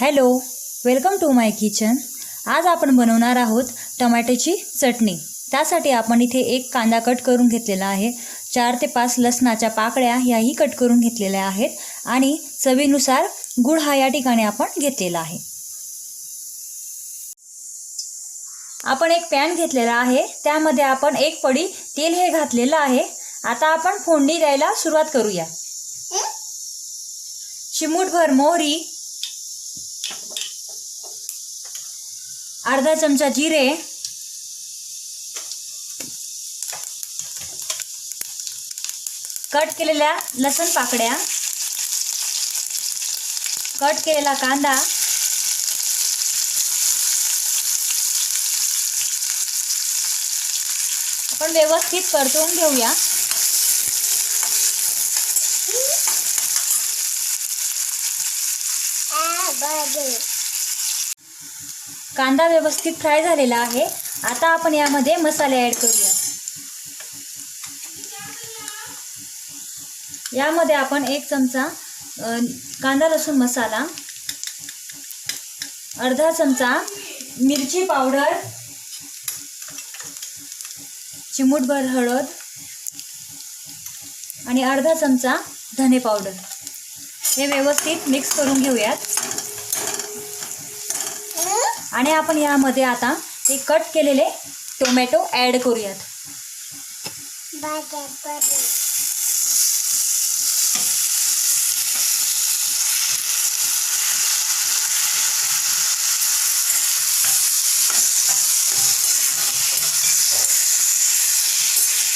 Hello welcome to my kitchen आज आपण बनवणार आहोत टमाट्याची चटणी. त्यासाठी आपण इथे एक कांदा कट करून घेतलेला आहे. चार ते पाच लसणाच्या पाकळ्या ह्याही कट करून घेतलेल्या आहेत आणि चवीनुसार गुळ हा या ठिकाणी आपण घेतलेला आहे. आपण एक पॅन घेतलेला आहे. त्यामध्ये आपण एक पडी तेल हे घातलेलं आहे. आता आपण फोडणी द्यायला सुरुवात करूया. चिमूटभर मोहरी अर्धा चमचा जिरे कट केलेल्या लसण पाकड्या कट केलेला कांदा आपण व्यवस्थित परतवून घेऊया. कांदा व्यवस्थित फ्राय झालेला आहे. आता आपण यामध्ये मसाले ॲड करूया यामध्ये आपण एक चमचा कांदा लसूण मसाला अर्धा चमचा मिरची पावडर चिमूटभर हळद आणि अर्धा चमचा धने पावडर. हे व्यवस्थित मिक्स करून घेऊयात. आणि आपण यामध्ये आता ते कट केलेले टोमॅटो ॲड करूयात.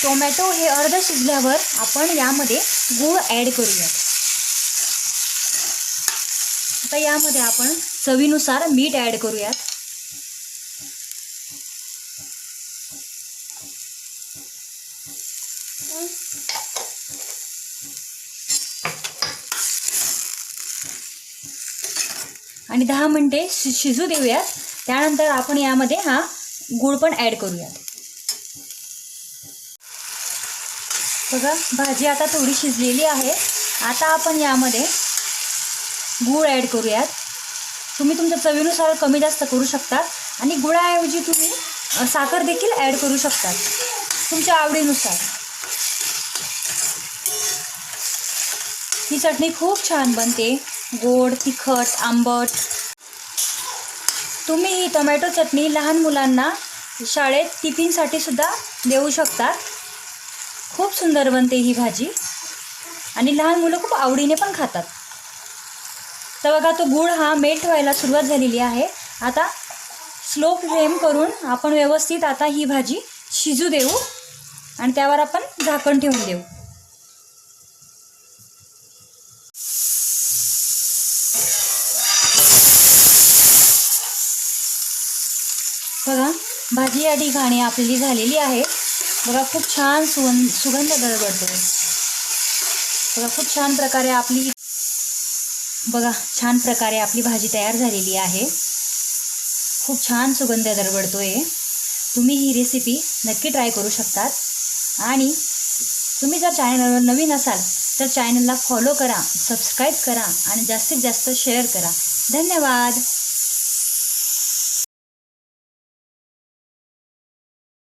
टोमॅटो हे अर्ध शिजल्यावर आपण यामध्ये गूळ ॲड करूयात. आता यामध्ये आपण चवीनुसार मीठ ॲड करूयात. आणि दहा मिनटे शि शिजू देऊयात. त्यानंतर आपण यामध्ये हा गूळ पण ॲड करूयात. बघा भाजी आता थोडी शिजलेली आहे. आता आपण यामध्ये गूळ ॲड करूयात. तुम्ही तुमच्या चवीनुसार कमी जास्त करू शकता. आणि गुळाऐवजी तुम्ही साखर देखील ॲड करू शकतात तुमच्या आवडीनुसार. ही चटणी खूप छान बनते. गोड तिखट आंबट. तुम्ही ही टोमॅटो चटणी लहान मुलांना शाळेत टिफिनसाठी सुद्धा देऊ शकतात खूप सुंदर बनते ही भाजी. आणि लहान मुलं खूप आवडीने पण खातात. तर बघा तो गूळ हा मेल्ट व्हायला सुरुवात झालेली आहे. आता स्लो फ्लेम करून आपण व्यवस्थित आता ही भाजी शिजू देऊ. आणि त्यावर आपण झाकण ठेवून देऊ. बघा भाजी या ठिकाणी आपली झालेली आहे. बघा खूप छान सुगंध सुगंध दरवडतो बघा खूप छान प्रकारे आपली बघा छान प्रकारे आपली भाजी तयार झालेली आहे. खूप छान सुगंध दरवडतोय तुम्ही ही रेसिपी नक्की ट्राय करू शकतात. आणि तुम्ही जर चॅनलवर नवीन असाल तर चॅनलला फॉलो करा सबस्क्राईब करा आणि जास्तीत जास्त शेअर करा. धन्यवाद!